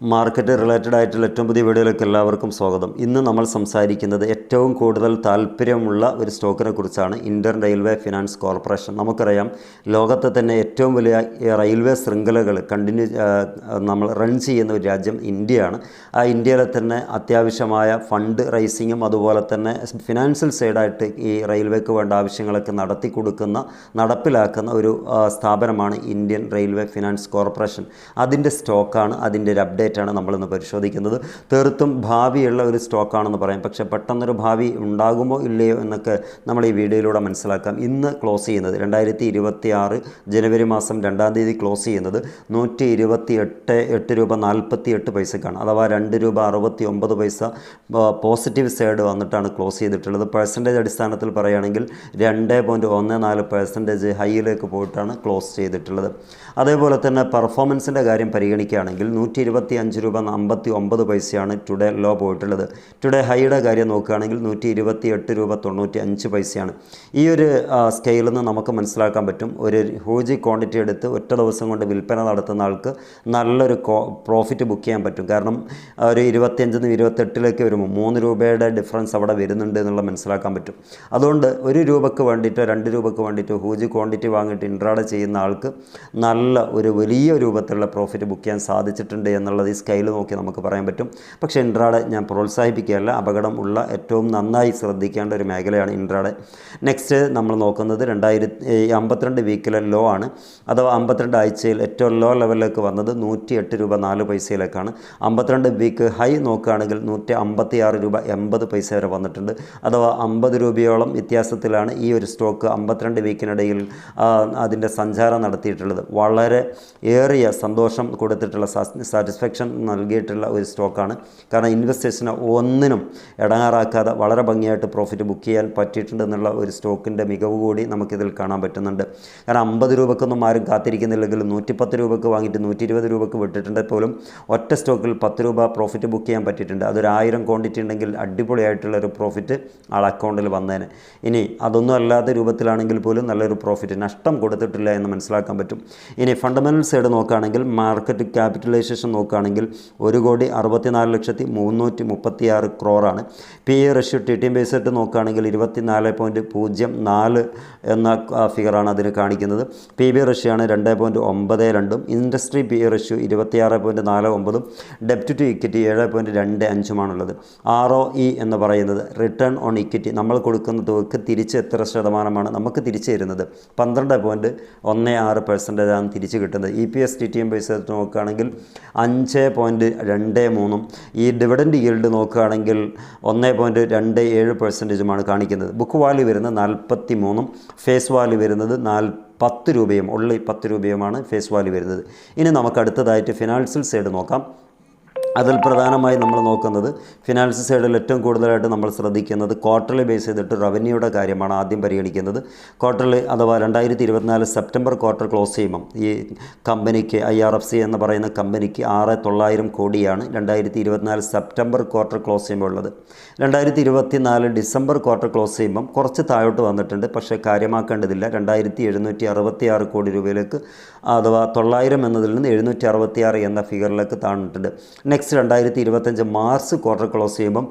Market related ആയിട്ടുള്ള ഏറ്റവും പുതിയ വീഡിയോയിലേക്ക് എല്ലാവർക്കും സ്വാഗതം. ഇന്ന് നമ്മൾ സംസാരിക്കുന്നത് ഏറ്റവും കൂടുതൽ താല്പര്യമുള്ള ഒരു സ്റ്റോക്കിനെ കുറിച്ചാണ്. Indian railway finance corporation. നമുക്കറിയാം ലോകത്തെ തന്നെ ഏറ്റവും വലിയ റെയിൽവേ ശൃംഖലകൾ കണ്ടിന്യൂ നമ്മൾ റൺ ചെയ്യുന്ന ഒരു രാജ്യം ഇന്ത്യയാണ്. ആ ഇന്ത്യയിലെ തന്നെ അത്യാവശ്യമായ ഫണ്ട് റൈസിങ്ങും അതുപോലെ തന്നെ ഫിനാൻഷ്യൽ സൈഡായിട്ട് ഈ റെയിൽവേക്ക് വേണ്ട ആവശ്യങ്ങളൊക്കെ നടത്തി കൊടുക്കുന്ന നടപ്പിലാക്കുന്ന ഒരു സ്ഥാപനമാണ് ഇന്ത്യൻ റെയിൽവേ ഫിനാൻസ് കോർപ്പറേഷൻ. അതിന്റെ സ്റ്റോക്കാണ് അതിന്റെ ഒരു അപ്ഡേറ്റ് ആണ് നമ്മളിന്ന് പരിശോധിക്കുന്നത്. തീർത്തും ഭാവിയുള്ള ഒരു സ്റ്റോക്കാണെന്ന് പറയാം. പക്ഷേ പെട്ടെന്നൊരു ഭാവി ഉണ്ടാകുമോ ഇല്ലയോ എന്നൊക്കെ നമ്മൾ ഈ വീഡിയോയിലൂടെ മനസ്സിലാക്കാം. ഇന്ന് ക്ലോസ് ചെയ്യുന്നത് രണ്ടായിരത്തി ഇരുപത്തി ആറ് ജനുവരി മാസം രണ്ടാം തീയതി ക്ലോസ് ചെയ്യുന്നത് നൂറ്റി ഇരുപത്തി എട്ട് എട്ട് രൂപ നാൽപ്പത്തി എട്ട് പൈസക്കാണ്. അഥവാ രണ്ട് രൂപ അറുപത്തി ഒമ്പത് പൈസ പോസിറ്റീവ് സൈഡ് വന്നിട്ടാണ് ക്ലോസ് ചെയ്തിട്ടുള്ളത്. പെർസെന്റേജ് അടിസ്ഥാനത്തിൽ പറയുകയാണെങ്കിൽ രണ്ട് പോയിന്റ് ഒന്ന് നാല് പെർസെന്റേജ് ഹൈയിലേക്ക് പോയിട്ടാണ് ക്ലോസ് ചെയ്തിട്ടുള്ളത്. അതേപോലെ തന്നെ പെർഫോമൻസിന്റെ കാര്യം പരിഗണിക്കുകയാണെങ്കിൽ നൂറ്റി ഇരുപത്തി അഞ്ച് രൂപ അമ്പത്തി ഒമ്പത് പൈസയാണ് ടുഡേ ലോ പോയിട്ടുള്ളത്. ടുഡേ ഹൈയുടെ കാര്യം നോക്കുകയാണെങ്കിൽ നൂറ്റി ഇരുപത്തി എട്ട് രൂപ തൊണ്ണൂറ്റി അഞ്ച് പൈസയാണ്. ഈ ഒരു സ്കെയിലിൽ നിന്ന് നമുക്ക് മനസ്സിലാക്കാൻ പറ്റും. ഒരു ഹ്യൂജ് ക്വാണ്ടിറ്റി എടുത്ത് ഒറ്റ ദിവസം കൊണ്ട് വിൽപ്പന നടത്തുന്ന ആൾക്ക് നല്ലൊരു പ്രോഫിറ്റ് ബുക്ക് ചെയ്യാൻ പറ്റും. കാരണം ഒരു ഇരുപത്തിയഞ്ചിൽ നിന്ന് ഇരുപത്തെട്ടിലേക്ക് വരുമ്പോൾ മൂന്ന് രൂപയുടെ ഡിഫറൻസ് അവിടെ വരുന്നുണ്ട് എന്നുള്ള മനസ്സിലാക്കാൻ പറ്റും. അതുകൊണ്ട് ഒരു രൂപക്ക് വേണ്ടിയിട്ടോ രണ്ട് രൂപക്ക് വേണ്ടിയിട്ടോ ഹൂജ് ക്വാണ്ടിറ്റി വാങ്ങിയിട്ട് ഇൻട്രാഡ് ചെയ്യുന്ന ആൾക്ക് നല്ല ഒരു വലിയ രൂപത്തിലുള്ള പ്രോഫിറ്റ് ബുക്ക് ചെയ്യാൻ സാധിച്ചിട്ടുണ്ട് എന്നുള്ളത് ഈ സ്കെയിൽ നോക്കി നമുക്ക് പറയാൻ പറ്റും. പക്ഷേ ഇൻട്രാഡ് ഞാൻ പ്രോത്സാഹിപ്പിക്കുകയല്ല. അപകടം ഉള്ള ഏറ്റവും നന്നായി ശ്രദ്ധിക്കേണ്ട ഒരു മേഖലയാണ് ഇൻട്രാഡ് നെക്സ്റ്റ് നമ്മൾ നോക്കുന്നത് രണ്ടായിരത്തി അമ്പത്തിരണ്ട് വീക്കിലെ ലോ ആണ്. അഥവാ അമ്പത്തിരണ്ട് ആഴ്ചയിൽ ഏറ്റവും ലോ ലെവലിലേക്ക് വന്നത് നൂറ്റി എട്ട് രൂപ നാല് പൈസയിലേക്കാണ്. അമ്പത്തിരണ്ട് വീക്ക് ഹൈ നോക്കുകയാണെങ്കിൽ നൂറ്റി അമ്പത്തി ആറ് രൂപ എൺപത് പൈസ വരെ വന്നിട്ടുണ്ട്. അഥവാ അമ്പത് രൂപയോളം വ്യത്യാസത്തിലാണ് ഈ ഒരു സ്റ്റോക്ക് അമ്പത്തിരണ്ട് വീക്കിനിടയിൽ അതിന്റെ സഞ്ചാരം നടത്തിയിട്ടുള്ളത്. വളരെ ഏറിയ സന്തോഷം കൊടുത്തിട്ടുള്ള സാറ്റിസ്ഫാക്ഷൻ നൽകിയിട്ടുള്ള ഒരു സ്റ്റോക്കാണ്. കാരണം ഇൻവെസ്റ്റേഴ്സിനെ ഒന്നിനും ഇടങ്ങാറാക്കാതെ വളരെ ഭംഗിയായിട്ട് പ്രോഫിറ്റ് ബുക്ക് ചെയ്യാൻ പറ്റിയിട്ടുണ്ട് എന്നുള്ള ഒരു സ്റ്റോക്കിന്റെ മികവ് കൂടി നമുക്കിതിൽ കാണാൻ പറ്റുന്നുണ്ട്. കാരണം അമ്പത് രൂപക്കൊന്നും ആരും കാത്തിരിക്കുന്നില്ലെങ്കിലും നൂറ്റിപ്പത്ത് രൂപക്ക് വാങ്ങിയിട്ട് നൂറ്റി ഇരുപത് രൂപക്ക് വിട്ടിട്ടുണ്ടെങ്കിൽ പോലും ഒറ്റ സ്റ്റോക്കിൽ പത്ത് രൂപ പ്രോഫിറ്റ് ബുക്ക് ചെയ്യാൻ പറ്റിയിട്ടുണ്ട്. അതൊരു ആയിരം ക്വാണ്ടിറ്റി ഉണ്ടെങ്കിൽ അടിപൊളിയായിട്ടുള്ള ഒരു പ്രോഫിറ്റ് ആൾ അക്കൗണ്ടിൽ വന്നേനെ. ഇനി അതൊന്നും അല്ലാത്ത രൂപത്തിലാണെങ്കിൽ പോലും നല്ലൊരു പ്രോഫിറ്റ് നഷ്ടം കൊടുത്തിട്ടില്ല എന്ന് മനസ്സിലാക്കാൻ പറ്റും. ഇനി ഫണ്ടമെന്റൽ സൈഡ് നോക്കുകയാണെങ്കിൽ മാർക്കറ്റ് ക്യാപിറ്റലൈസേഷൻ നോക്കുകയാണെങ്കിൽ ഒരു കോടി അറുപത്തിനാല് ലക്ഷത്തി മുന്നൂറ്റി മുപ്പത്തി ആറ് ക്രോറാണ്. P E ratio T T M ബേസിട്ട് നോക്കുകയാണെങ്കിൽ ഇരുപത്തിനാല് പോയിന്റ് പൂജ്യം നാല് എന്ന ഫിഗറാണ് അതിന് കാണിക്കുന്നത്. പി ബി റഷ്യയാണ് രണ്ട് പോയിന്റ് ഒമ്പത് രണ്ടും. ഇൻഡസ്ട്രി പി എ റഷ്യോ ഇരുപത്തിയാറ് പോയിന്റ് നാല് ഒമ്പതും. ഡെപ്റ്റ് ടു ഇക്വിറ്റി ഏഴ് പോയിന്റ് രണ്ട് അഞ്ചുമാണുള്ളത്. ആർ ഒ ഇ എന്ന് പറയുന്നത് റിട്ടേൺ ഓൺ ഇക്വിറ്റി നമ്മൾ കൊടുക്കുന്ന തുകക്ക് തിരിച്ച് എത്ര ശതമാനമാണ്? നമുക്ക് തിരിച്ചു തരുന്നത് പന്ത്രണ്ട് പോയിന്റ് ഒന്ന് ആറ് പെർസെന്റേജാണ് തിരിച്ച് കിട്ടുന്നത്. E P S T T M base നോക്കുകയാണെങ്കിൽ അഞ്ച് പോയിന്റ് രണ്ട് മൂന്നും ഈ ഡിവിഡൻഡ് ഈൽഡ് നോക്കുകയാണെങ്കിൽ ഒന്ന് പോയിന്റ് രണ്ട് ഏഴ് പെർസെന്റേജുമാണ് കാണിക്കുന്നത്. ബുക്ക് വാല്യൂ വരുന്നത് നാൽപ്പത്തി മൂന്നും ഫേസ് വാല്യൂ വരുന്നത് നാൽ പത്ത് രൂപയും ഉള്ളി പത്ത് രൂപയുമാണ് ഫേസ് വാല്യൂ വരുന്നത്. ഇനി നമുക്ക് അടുത്തതായിട്ട് ഫിനാൻഷ്യൽ സൈഡ് നോക്കാം. അതിൽ പ്രധാനമായി നമ്മൾ നോക്കുന്നത് ഫിനാൻസ് സൈഡിൽ ഏറ്റവും കൂടുതലായിട്ട് നമ്മൾ ശ്രദ്ധിക്കുന്നത് ക്വാർട്ടർലി ബേസ് ചെയ്തിട്ട് റവന്യൂയുടെ കാര്യമാണ് ആദ്യം പരിഗണിക്കുന്നത്. ക്വാർട്ടർലി അഥവാ രണ്ടായിരത്തി ഇരുപത്തിനാല് സെപ്റ്റംബർ ക്വാർട്ടർ ക്ലോസ് ചെയ്യുമ്പം ഈ കമ്പനിക്ക് ഐ ആർ എഫ് സി എന്ന് പറയുന്ന കമ്പനിക്ക് ആറ് തൊള്ളായിരം കോടിയാണ് രണ്ടായിരത്തി ഇരുപത്തിനാല് സെപ്റ്റംബർ ക്വാർട്ടർ ക്ലോസ് ചെയ്യുമ്പോൾ ഉള്ളത്. രണ്ടായിരത്തി ഇരുപത്തിനാല് ഡിസംബർ ക്വാർട്ടർ ക്ലോസ് ചെയ്യുമ്പം കുറച്ച് താഴോട്ട് വന്നിട്ടുണ്ട്. പക്ഷേ കാര്യമാക്കേണ്ടതില്ല. രണ്ടായിരത്തി എഴുന്നൂറ്റി അറുപത്തി ആറ് കോടി രൂപയിലേക്ക് അഥവാ തൊള്ളായിരം എന്നതിൽ നിന്ന് എഴുന്നൂറ്റി അറുപത്തി ആറ് എന്ന ഫിഗറിലേക്ക് താണിട്ടുണ്ട് നെക്സ്റ്റ് രണ്ടായിരത്തി ഇരുപത്തഞ്ച് മാർച്ച് ക്വാർട്ടർ ക്ലോസ് ചെയ്യുമ്പം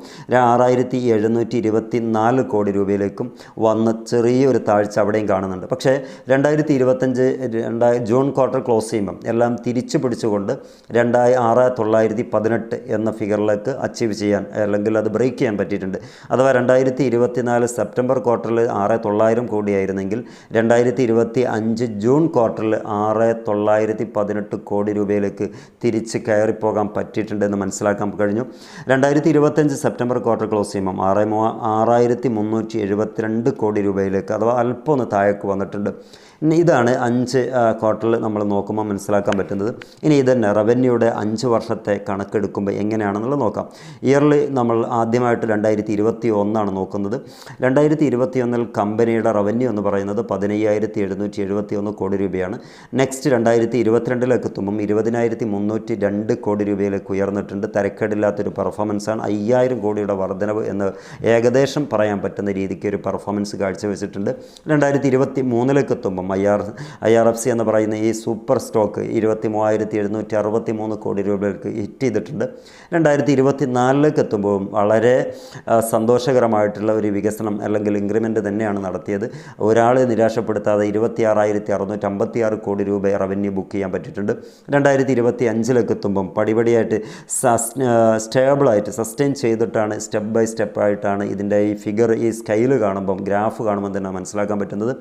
ആറായിരത്തി എഴുന്നൂറ്റി ഇരുപത്തി നാല് കോടി രൂപയിലേക്കും വന്ന ചെറിയൊരു താഴ്ച അവിടെയും കാണുന്നുണ്ട്. പക്ഷേ രണ്ടായിരത്തി ഇരുപത്തഞ്ച് രണ്ടായി ജൂൺ ക്വാർട്ടർ ക്ലോസ് ചെയ്യുമ്പം എല്ലാം തിരിച്ചു പിടിച്ചുകൊണ്ട് രണ്ടായി ആറ് തൊള്ളായിരത്തി പതിനെട്ട് എന്ന ഫിഗറിലേക്ക് അച്ചീവ് ചെയ്യാൻ അല്ലെങ്കിൽ അത് ബ്രേക്ക് ചെയ്യാൻ പറ്റിയിട്ടുണ്ട്. അഥവാ രണ്ടായിരത്തി ഇരുപത്തിനാല് സെപ്റ്റംബർ ക്വാർട്ടറിൽ ആറ് തൊള്ളായിരം കോടിയായിരുന്നെങ്കിൽ രണ്ടായിരത്തി ഇരുപത്തി അഞ്ച് ജൂൺ ക്വാർട്ടറിൽ ആറ് തൊള്ളായിരത്തി പതിനെട്ട് കോടി രൂപയിലേക്ക് തിരിച്ച് കയറിപ്പോകാൻ പറ്റിയിട്ടുണ്ടെന്ന് മനസ്സിലാക്കാൻ കഴിഞ്ഞു. രണ്ടായിരത്തി ഇരുപത്തഞ്ച് സെപ്റ്റംബർ ക്വാർട്ടർ ക്ലോസ് ചെയ്യുമ്പം ആറ് ആറായിരത്തി മുന്നൂറ്റി എഴുപത്തിരണ്ട് കോടി രൂപയിലേക്ക് അഥവാ അല്പം ഒന്ന് താഴേക്ക് വന്നിട്ടുണ്ട്. ഇതാണ് അഞ്ച് ക്വാർട്ടറിൽ നമ്മൾ നോക്കുമ്പോൾ മനസ്സിലാക്കാൻ പറ്റുന്നത്. ഇനി ഇതന്നെ റവന്യൂയുടെ അഞ്ച് വർഷത്തെ കണക്കെടുക്കുമ്പോൾ എങ്ങനെയാണെന്നുള്ളത് നോക്കാം. ഇയർലി നമ്മൾ ആദ്യമായിട്ട് രണ്ടായിരത്തി ഇരുപത്തി ഒന്നാണ് നോക്കുന്നത്. രണ്ടായിരത്തി ഇരുപത്തി ഒന്നിൽ കമ്പനിയുടെ റവന്യൂ എന്ന് പറയുന്നത് പതിനയ്യായിരത്തി എഴുന്നൂറ്റി എഴുപത്തി ഒന്ന് കോടി രൂപയാണ്. നെക്സ്റ്റ് രണ്ടായിരത്തി ഇരുപത്തിരണ്ടിലേക്ക് എത്തുമ്പം ഇരുപതിനായിരത്തി മുന്നൂറ്റി രണ്ട് കോടി രൂപയിലേക്ക് ഉയർന്നിട്ടുണ്ട്. തരക്കേടില്ലാത്തൊരു പെർഫോമൻസാണ് അയ്യായിരം കോടിയുടെ വർധനവ് എന്ന് ഏകദേശം പറയാൻ പറ്റുന്ന രീതിക്ക് ഒരു പെർഫോമൻസ് കാഴ്ചവെച്ചിട്ടുണ്ട്. രണ്ടായിരത്തി ഇരുപത്തി മൂന്നിലേക്ക് എത്തുമ്പം I R I R F C എന്ന് പറയുന്ന ഈ സൂപ്പർ സ്റ്റോക്ക് ഇരുപത്തി മൂവായിരത്തി എഴുന്നൂറ്റി അറുപത്തി മൂന്ന് കോടി രൂപയ്ക്ക് ഹിറ്റ് ചെയ്തിട്ടുണ്ട്. രണ്ടായിരത്തി ഇരുപത്തി നാലിലേക്ക് എത്തുമ്പോൾ വളരെ സന്തോഷകരമായിട്ടുള്ള ഒരു വികസനം അല്ലെങ്കിൽ ഇൻക്രിമെന്റ് തന്നെയാണ് നടത്തിയത്. ഒരാളെ നിരാശപ്പെടുത്താതെ ഇരുപത്തി ആറായിരത്തി അറുന്നൂറ്റി കോടി രൂപ റവന്യൂ ബുക്ക് ചെയ്യാൻ പറ്റിയിട്ടുണ്ട്. രണ്ടായിരത്തി ഇരുപത്തി അഞ്ചിലേക്ക് എത്തുമ്പം പടിപടിയായിട്ട് സ്റ്റേബിളായിട്ട് സസ്റ്റെയിൻ ചെയ്തിട്ടാണ് സ്റ്റെപ്പ് ബൈ സ്റ്റെപ്പായിട്ടാണ് ഇതിന്റെ ഈ ഫിഗർ ഈ സ്കെയിൽ കാണുമ്പം ഗ്രാഫ് കാണുമ്പം തന്നെ മനസ്സിലാക്കാൻ പറ്റുന്നത്.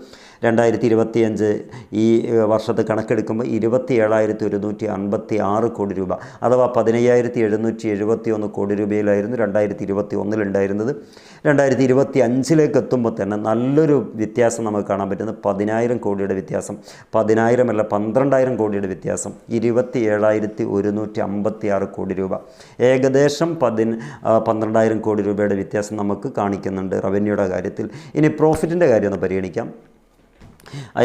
രണ്ടായിരത്തി ഇരുപത്തിയഞ്ച് ഈ വർഷത്തെ കണക്കെടുക്കുമ്പോൾ ഇരുപത്തി ഏഴായിരത്തി ഒരുന്നൂറ്റി അൻപത്തി ആറ് കോടി രൂപ അഥവാ പതിനയ്യായിരത്തി എഴുന്നൂറ്റി എഴുപത്തി ഒന്ന് കോടി രൂപയിലായിരുന്നു രണ്ടായിരത്തി ഇരുപത്തി ഒന്നിലുണ്ടായിരുന്നത് രണ്ടായിരത്തി ഇരുപത്തി അഞ്ചിലേക്ക് എത്തുമ്പോൾ തന്നെ നല്ലൊരു വ്യത്യാസം നമുക്ക് കാണാൻ പറ്റുന്നത് പതിനായിരം കോടിയുടെ വ്യത്യാസം പതിനായിരം അല്ല പന്ത്രണ്ടായിരം കോടിയുടെ വ്യത്യാസം ഇരുപത്തി ഏഴായിരത്തി ഒരുന്നൂറ്റി അമ്പത്തി ആറ് കോടി രൂപ. ഏകദേശം പതിന് ആ, പന്ത്രണ്ടായിരം കോടി രൂപയുടെ വ്യത്യാസം നമുക്ക് കാണിക്കുന്നുണ്ട് റവന്യൂയുടെ കാര്യത്തിൽ. ഇനി പ്രോഫിറ്റിന്റെ കാര്യം ഒന്ന് പരിഗണിക്കാം.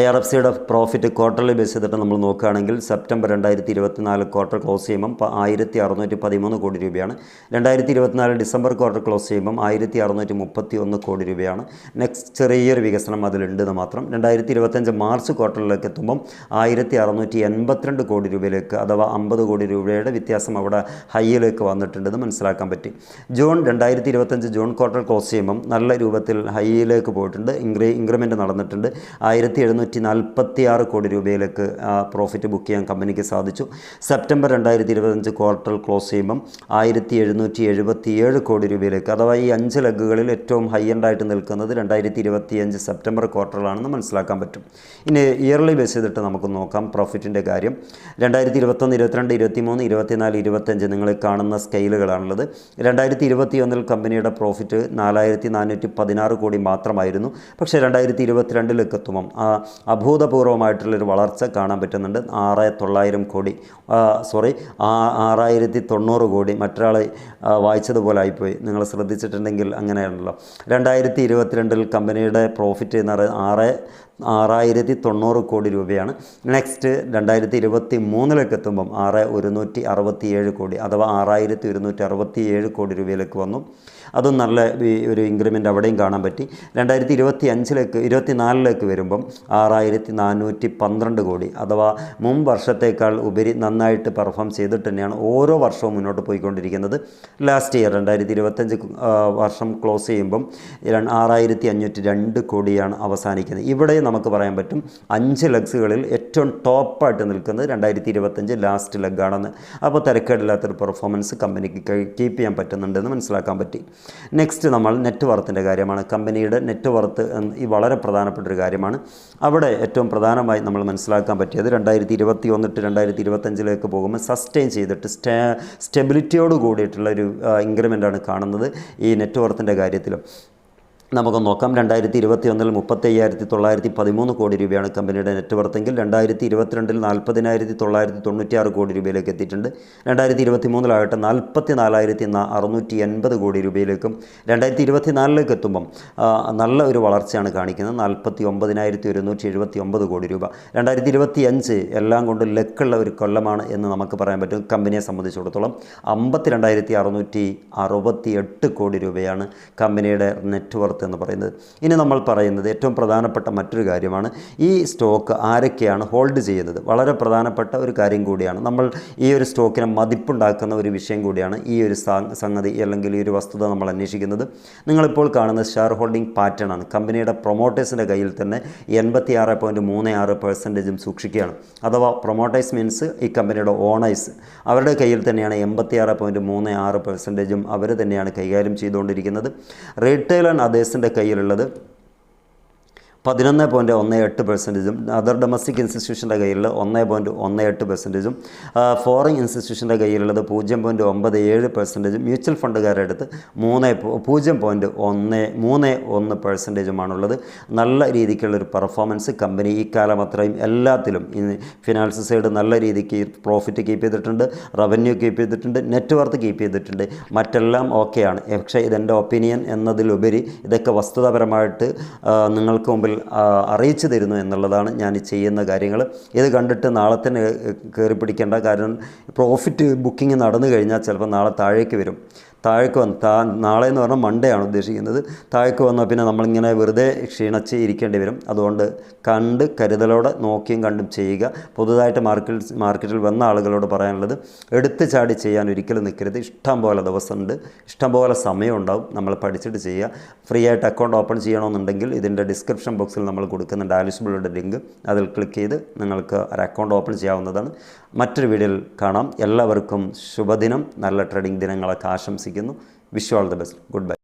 ഐ ആർ എഫ് സിയുടെ പ്രോഫിറ്റ് ക്വാർട്ടർലി ബേസ് ചെയ്തിട്ട് നമ്മൾ നോക്കുകയാണെങ്കിൽ സെപ്റ്റംബർ രണ്ടായിരത്തി ഇരുപത്തിനാല് ക്വാർട്ടർ ക്ലോസ് ചെയ്യുമ്പം ആയിരത്തി അറുന്നൂറ്റി പതിമൂന്ന് കോടി രൂപയാണ്. രണ്ടായിരത്തി ഇരുപത്തിനാല് ഡിസംബർ ക്വാർട്ടർ ക്ലോസ് ചെയ്യുമ്പം ആയിരത്തി അറുന്നൂറ്റി മുപ്പത്തി ഒന്ന് കോടി രൂപയാണ്. നെക്സ്റ്റ് ചെറിയൊരു വികസനം അതിലുണ്ടെന്ന് മാത്രം. രണ്ടായിരത്തി ഇരുപത്തഞ്ച് മാർച്ച് ക്വാർട്ടറിലേക്ക് എത്തുമ്പം ആയിരത്തി അറുന്നൂറ്റി എൺപത്തിരണ്ട് കോടി രൂപയിലേക്ക് അഥവാ അമ്പത് കോടി രൂപയുടെ വ്യത്യാസം അവിടെ ഹൈയിലേക്ക് വന്നിട്ടുണ്ടെന്ന് മനസ്സിലാക്കാൻ പറ്റി. ജൂൺ രണ്ടായിരത്തി ഇരുപത്തഞ്ച് ജൂൺ ക്വാർട്ടർ ക്ലോസ് ചെയ്യുമ്പം നല്ല രൂപത്തിൽ ഹൈയിലേക്ക് പോയിട്ടുണ്ട്. ഇൻക്രീ ഇൻക്രിമെന്റ് നടന്നിട്ടുണ്ട്. ആയിരത്തി എഴുന്നൂറ്റി നാൽപ്പത്തി ആറ് കോടി രൂപയിലേക്ക് പ്രോഫിറ്റ് ബുക്ക് ചെയ്യാൻ കമ്പനിക്ക് സാധിച്ചു. സെപ്റ്റംബർ രണ്ടായിരത്തി ഇരുപത്തഞ്ച് ക്വാർട്ടർ ക്ലോസ് ചെയ്യുമ്പം ആയിരത്തി എഴുന്നൂറ്റി എഴുപത്തി ഏഴ് കോടി രൂപയിലേക്ക് അഥവാ ഈ അഞ്ച് ലഗുകളിൽ ഏറ്റവും ഹൈ എൻഡായിട്ട് നിൽക്കുന്നത് രണ്ടായിരത്തി ഇരുപത്തിയഞ്ച് സെപ്റ്റംബർ ക്വാർട്ടറിലാണെന്ന് മനസ്സിലാക്കാൻ പറ്റും. ഇനി ഇയർലി ബേസ് ചെയ്തിട്ട് നമുക്ക് നോക്കാം പ്രോഫിറ്റിന്റെ കാര്യം. രണ്ടായിരത്തി ഇരുപത്തൊന്ന് ഇരുപത്തിരണ്ട് ഇരുപത്തിമൂന്ന് ഇരുപത്തിനാല് ഇരുപത്തഞ്ച് നിങ്ങൾ കാണുന്ന സ്കെയിലുകളാണുള്ളത് രണ്ടായിരത്തി ഇരുപത്തി ഒന്നിൽ കമ്പനിയുടെ പ്രോഫിറ്റ് നാലായിരത്തി നാനൂറ്റി പതിനാറ് കോടി മാത്രമായിരുന്നു. പക്ഷേ രണ്ടായിരത്തി ഇരുപത്തിരണ്ടിലേക്ക് എത്തുമ്പം ആ അഭൂതപൂർവമായിട്ടുള്ളൊരു വളർച്ച കാണാൻ പറ്റുന്നുണ്ട്. ആറ് തൊള്ളായിരം കോടി സോറി ആറായിരത്തി തൊണ്ണൂറ് കോടി മറ്റൊരാൾ വായിച്ചതുപോലെ ആയിപ്പോയി. നിങ്ങൾ ശ്രദ്ധിച്ചിട്ടുണ്ടെങ്കിൽ അങ്ങനെയാണല്ലോ. രണ്ടായിരത്തി ഇരുപത്തിരണ്ടിൽ കമ്പനിയുടെ പ്രോഫിറ്റ് എന്ന് പറയുന്നത് ആറ് ആറായിരത്തി തൊണ്ണൂറ് കോടി രൂപയാണ്. നെക്സ്റ്റ് രണ്ടായിരത്തി ഇരുപത്തി മൂന്നിലേക്ക് എത്തുമ്പം ആറ് ഒരുന്നൂറ്റി അറുപത്തി ഏഴ് കോടി അഥവാ ആറായിരത്തി ഒരുന്നൂറ്റി അറുപത്തി ഏഴ് കോടി രൂപയിലേക്ക് വന്നു. അതും നല്ല ഒരു ഇൻക്രിമെന്റ് അവിടെയും കാണാൻ പറ്റി. രണ്ടായിരത്തി ഇരുപത്തി അഞ്ചിലേക്ക് ഇരുപത്തി നാലിലേക്ക് വരുമ്പം ആറായിരത്തി നാനൂറ്റി പന്ത്രണ്ട് കോടി. അഥവാ മുൻ വർഷത്തേക്കാൾ ഉപരി നന്നായിട്ട് പെർഫോം ചെയ്തിട്ട് തന്നെയാണ് ഓരോ വർഷവും മുന്നോട്ട് പോയിക്കൊണ്ടിരിക്കുന്നത്. ലാസ്റ്റ് ഇയർ രണ്ടായിരത്തി ഇരുപത്തഞ്ച് വർഷം ക്ലോസ് ചെയ്യുമ്പം ആറായിരത്തി അഞ്ഞൂറ്റി രണ്ട് കോടിയാണ് അവസാനിക്കുന്നത്. ഇവിടെ നമുക്ക് പറയാൻ പറ്റും അഞ്ച് ലഗ്സുകളിൽ ഏറ്റവും ടോപ്പായിട്ട് നിൽക്കുന്നത് രണ്ടായിരത്തി ഇരുപത്തഞ്ച് ലാസ്റ്റ് ലെഗാണെന്ന് അപ്പോൾ തിരക്കേടില്ലാത്തൊരു പെർഫോമൻസ് കമ്പനിക്ക് കീപ്പ് ചെയ്യാൻ പറ്റുന്നുണ്ടെന്ന് മനസ്സിലാക്കാൻ പറ്റി. നെക്സ്റ്റ് നമ്മൾ നെറ്റ് വർത്തിന്റെ കാര്യമാണ്. കമ്പനിയുടെ നെറ്റ് വർത്ത് ഈ വളരെ പ്രധാനപ്പെട്ട ഒരു കാര്യമാണ്. അവിടെ ഏറ്റവും പ്രധാനമായി നമ്മൾ മനസ്സിലാക്കാൻ പറ്റിയത് രണ്ടായിരത്തി ഇരുപത്തി ഒന്നിട്ട് രണ്ടായിരത്തി ഇരുപത്തഞ്ചിലേക്ക് പോകുമ്പോൾ സസ്റ്റെയിൻ ചെയ്തിട്ട് സ്റ്റേ സ്റ്റെബിലിറ്റിയോട് കൂടിയിട്ടുള്ള ഒരു ഇൻക്രിമെന്റാണ് കാണുന്നത് ഈ നെറ്റ് വർത്തിന്റെ കാര്യത്തിലും. നമുക്ക് നോക്കാം. രണ്ടായിരത്തി ഇരുപത്തി ഒന്നിൽ മുപ്പത്തി അയ്യായിരത്തി തൊള്ളായിരത്തി പതിമൂന്ന് കോടി രൂപയാണ് കമ്പനിയുടെ നെറ്റ് വർത്തെങ്കിൽ രണ്ടായിരത്തി ഇരുപത്തിരണ്ടിൽ നാൽപ്പതിനായിരത്തി തൊള്ളായിരത്തി തൊണ്ണൂറ്റിയാറ് കോടി രൂപയിലേക്ക് എത്തിയിട്ടുണ്ട്. രണ്ടായിരത്തി ഇരുപത്തി മൂന്നിലാകട്ടെ നാൽപ്പത്തി നാലായിരത്തി അറുന്നൂറ്റി എൺപത് കോടി രൂപയിലേക്കും രണ്ടായിരത്തി ഇരുപത്തി നാലിലേക്ക് എത്തുമ്പം നല്ല ഒരു വളർച്ചയാണ് കാണിക്കുന്നത്. നാൽപ്പത്തി ഒമ്പതിനായിരത്തി ഒരുന്നൂറ്റി എഴുപത്തി ഒമ്പത് കോടി രൂപ. രണ്ടായിരത്തി ഇരുപത്തി അഞ്ച് എല്ലാം കൊണ്ടും ലക്കുള്ള ഒരു കൊല്ലമാണ് എന്ന് നമുക്ക് പറയാൻ പറ്റും. കമ്പനിയെ സംബന്ധിച്ചിടത്തോളം അമ്പത്തി രണ്ടായിരത്തി അറുന്നൂറ്റി അറുപത്തി എട്ട് കോടി രൂപയാണ് കമ്പനിയുടെ നെറ്റ് വർത്ത് എന്ന് പറയുന്നത്. ഇനി നമ്മൾ പറയുന്നത് ഏറ്റവും പ്രധാനപ്പെട്ട മറ്റൊരു കാര്യമാണ് ഈ സ്റ്റോക്ക് ആരൊക്കെയാണ് ഹോൾഡ് ചെയ്യുന്നത്. വളരെ പ്രധാനപ്പെട്ട ഒരു കാര്യം കൂടിയാണ്. നമ്മൾ ഈ ഒരു സ്റ്റോക്കിനെ മതിപ്പുണ്ടാക്കുന്ന ഒരു വിഷയം കൂടിയാണ് ഈ ഒരു സംഗതി അല്ലെങ്കിൽ ഈ ഒരു വസ്തുത നമ്മൾ അന്വേഷിക്കുന്നത്. നിങ്ങളിപ്പോൾ കാണുന്ന ഷെയർ ഹോൾഡിംഗ് പാറ്റേൺ ആണ്. കമ്പനിയുടെ പ്രൊമോട്ടേഴ്സിന്റെ കയ്യിൽ തന്നെ എൺപത്തി ആറ് പോയിന്റ് മൂന്ന് ആറ് പെർസെന്റേജും സൂക്ഷിക്കുകയാണ്. അഥവാ പ്രൊമോട്ടേഴ്സ് മീൻസ് ഈ കമ്പനിയുടെ ഓണേഴ്സ് അവരുടെ കയ്യിൽ തന്നെയാണ് എൺപത്തി ആറ് പോയിന്റ് മൂന്ന് ആറ് പെർസെന്റേജും അവർ തന്നെയാണ് കൈകാര്യം ചെയ്തുകൊണ്ടിരിക്കുന്നത്. റീറ്റെയിൽ ആൻഡ് അതേഴ്സിന്റെ കയ്യിലുള്ളത്. പതിനൊന്ന് പോയിന്റ് ഒന്ന് എട്ട് പെർസെന്റേജും അതർ ഡൊമസ്റ്റിക് ഇൻസ്റ്റിറ്റ്യൂഷന്റെ കയ്യിൽ ഒന്ന് പോയിന്റ് ഒന്ന് എട്ട് പെർസെന്റേജും ഫോറിൻ ഇൻസ്റ്റിറ്റ്യൂഷന്റെ കയ്യിലുള്ളത് പൂജ്യം പോയിന്റ് ഒമ്പത് ഏഴ് പെർസെന്റേജും മ്യൂച്വൽ ഫണ്ടുകാരുടെ അടുത്ത് മൂന്ന് പൂജ്യം പോയിന്റ് ഒന്ന് മൂന്ന് ഒന്ന് പെർസെന്റേജുമാണുള്ളത് നല്ല രീതിക്കുള്ളൊരു പെർഫോമൻസ് കമ്പനി ഈ കാലം അത്രയും എല്ലാത്തിലും ഇന്ന് ഫിനാൻസ് സൈഡ് നല്ല രീതിക്ക് പ്രോഫിറ്റ് കീപ്പ് ചെയ്തിട്ടുണ്ട് റവന്യൂ കീപ്പ് ചെയ്തിട്ടുണ്ട് നെറ്റ് വർത്ത് കീപ്പ് ചെയ്തിട്ടുണ്ട്. മറ്റെല്ലാം ഓക്കെയാണ് പക്ഷേ ഇതെന്റെ ഒപ്പീനിയൻ എന്നതിലുപരി ഇതൊക്കെ വസ്തുതാപരമായിട്ട് നിങ്ങൾക്ക് മുമ്പിൽ അറിയിച്ചു തരുന്നു എന്നുള്ളതാണ് ഞാൻ ചെയ്യുന്ന കാര്യങ്ങൾ. ഇത് കണ്ടിട്ട് നാളെ തന്നെ കയറി പിടിക്കേണ്ട കാരണം പ്രോഫിറ്റ് ബുക്കിംഗ് നടന്നു കഴിഞ്ഞാൽ ചിലപ്പോൾ നാളെ താഴേക്ക് വരും. താഴേക്ക് വന്ന് താ നാളെ എന്ന് പറഞ്ഞാൽ മൺഡേ ആണ് ഉദ്ദേശിക്കുന്നത്. താഴേക്ക് വന്നാൽ പിന്നെ നമ്മളിങ്ങനെ വെറുതെ ക്ഷീണിച്ച് ഇരിക്കേണ്ടി വരും. അതുകൊണ്ട് കണ്ട് കരുതലോടെ നോക്കിയും കണ്ടും ചെയ്യുക. പുതുതായിട്ട് മാർക്കറ്റ് മാർക്കറ്റിൽ വന്ന ആളുകളോട് പറയാനുള്ളത് എടുത്തു ചാടി ചെയ്യാൻ ഒരിക്കലും നിൽക്കരുത്. ഇഷ്ടം പോലെ ദിവസമുണ്ട്. ഇഷ്ടം പോലെ സമയം ഉണ്ടാവും നമ്മൾ പഠിച്ചിട്ട് ചെയ്യുക. ഫ്രീ ആയിട്ട് അക്കൗണ്ട് ഓപ്പൺ ചെയ്യണമെന്നുണ്ടെങ്കിൽ ഇതിന്റെ ഡിസ്ക്രിപ്ഷൻ ബോക്സിൽ നമ്മൾ കൊടുക്കുന്നുണ്ട് ആലിസ്ബിളുടെ ലിങ്ക് അതിൽ ക്ലിക്ക് ചെയ്ത് നിങ്ങൾക്ക് ഒരു അക്കൗണ്ട് ഓപ്പൺ ചെയ്യാവുന്നതാണ്. മറ്റൊരു വീഡിയോയിൽ കാണാം. എല്ലാവർക്കും ശുഭദിനം. നല്ല ട്രേഡിംഗ് ദിനങ്ങളൊക്കെ ആശംസിക്കുന്നു. Wish all the best goodbye